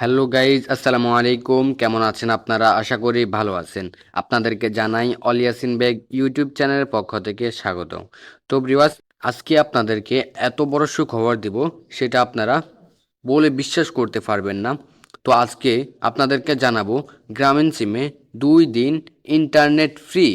Hello guys, আসসালামু আলাইকুম। কেমন আছেন আপনারা? আশা করি ভালো আছেন। আপনাদেরকে জানাই অলিয়াসিন বেগ ইউটিউব চ্যানেলের পক্ষ থেকে স্বাগত। তো ব্রিওয়াস আজকে আপনাদেরকে এত বড় সুখবর দিব, সেটা আপনারা বলে বিশ্বাস করতে পারবেন না। তো আজকে আপনাদেরকে জানাব, গ্রামীণ সিমে দুই দিন internet free,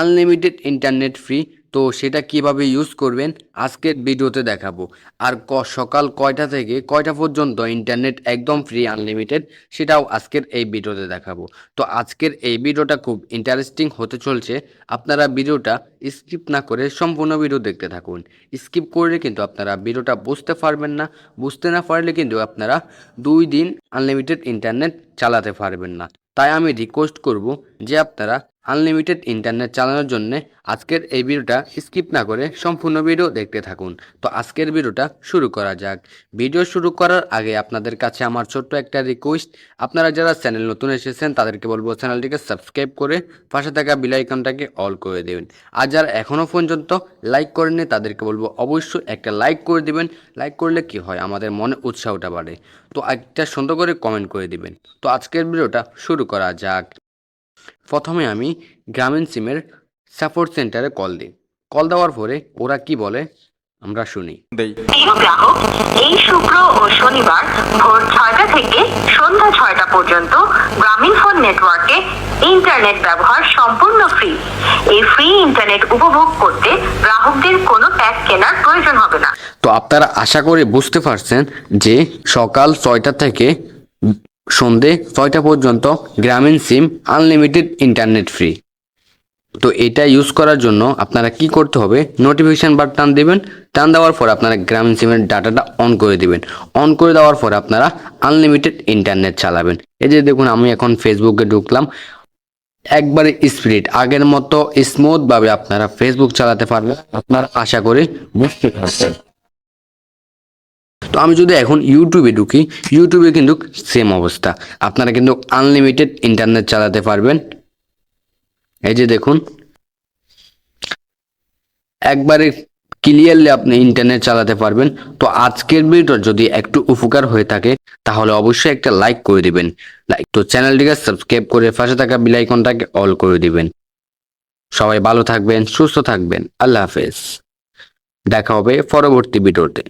unlimited internet free তো সেটা কীভাবে ইউজ করবেন আজকের ভিডিওতে দেখাবো। আর ক, সকাল কয়টা থেকে কয়টা পর্যন্ত ইন্টারনেট একদম ফ্রি আনলিমিটেড সেটাও আজকের এই ভিডিওতে দেখাবো। তো আজকের এই ভিডিওটা খুব ইন্টারেস্টিং হতে চলছে। আপনারা ভিডিওটা স্কিপ না করে সম্পূর্ণ ভিডিও দেখতে থাকুন। স্কিপ করলে কিন্তু আপনারা ভিডিওটা বুঝতে পারবেন না। বুঝতে না পারলে কিন্তু আপনারা দুই দিন আনলিমিটেড ইন্টারনেট চালাতে পারবেন না। তাই আমি রিকোয়েস্ট করব যে আপনারা আনলিমিটেড ইন্টারনেট চালানোর জন্য আজকের এই ভিডিওটা স্কিপ না করে সম্পূর্ণ ভিডিও দেখতে থাকুন। তো আজকের ভিডিওটা শুরু করা যাক। ভিডিও শুরু করার আগে আপনাদের কাছে আমার ছোট্ট একটা রিকোয়েস্ট আপনারা যারা চ্যানেল নতুন এসেছেন, তাদেরকে বলব চ্যানেলটিকে সাবস্ক্রাইব করে পাশে থাকা বেল আইকনটাকে অল করে দেবেন। আর যারা এখনও পর্যন্ত লাইক করেননি, তাদেরকে বলব অবশ্যই একটা লাইক করে দিবেন। লাইক করলে কি হয়? আমাদের মনে উৎসাহটা বাড়ে। তো একটা সুন্দর করে কমেন্ট করে দিবেন। তো আজকের ভিডিওটা শুরু করা যাক। প্রথমে আমি গ্রামীণ সিমের সাপোর্ট সেন্টারে কল দিই। কল দেওয়ার পরে ওরা কি বলে আমরা শুনি। প্রিয় গ্রাহক এই শুক্র ও শনিবার ভোর ছয়টা থেকে সন্ধ্যা ছয়টা পর্যন্ত গ্রামীণ ফোন নেটওয়ার্কে ইন্টারনেট ব্যবহার সম্পূর্ণ ফ্রি এই ফ্রি ইন্টারনেট উপভোগ করতে গ্রাহকদের কোনো প্যাক কেনার প্রয়োজন হবে না। তো আপনারা আশা করে বুঝতে পারছেন যে সকাল ছয়টা থেকে সন্ধে ছয়টা পর্যন্ত গ্রামীণ সিম, আনলিমিটেড ইন্টারনেট ফ্রি। তো এটা ইউজ করার জন্য আপনারা কি করতে হবে? নোটিফিকেশান বার টান দেবেন, টান দেওয়ার পর আপনারা গ্রামীণ সিমের ডাটাটা অন করে দেবেন। অন করে দেওয়ার পর আপনারা আনলিমিটেড ইন্টারনেট চালাবেন। এই যে দেখুন, আমি এখন ফেসবুকে ঢুকলাম। একবারে স্পিড আগের মতো স্মুথভাবে আপনারা ফেসবুক চালাতে পারবেন। আপনারা আশা করি বুঝতে পারছেন। তো আমি যদি এখন ইউটিউবে ঢুকি ইউটিউবে কিন্তু সেম অবস্থা। আপনারা কিন্তু আনলিমিটেড ইন্টারনেট চালাতে পারবেন। এই যে দেখুন। একবারে ক্লিয়ারলি আপনি ইন্টারনেট চালাতে পারবেন। তো আজকের ভিডিও যদি একটু উপকার হয়ে থাকে, তাহলে অবশ্যই একটা লাইক করে দিবেন। লাইক তো চ্যানেলটিকে সাবস্ক্রাইব করে পাশে থাকা বেল আইকনটাকে অল করে দিবেন। সবাই ভালো থাকবেন, সুস্থ থাকবেন। আল্লাহ হাফেজ। দেখা হবে পরবর্তী ভিডিওতে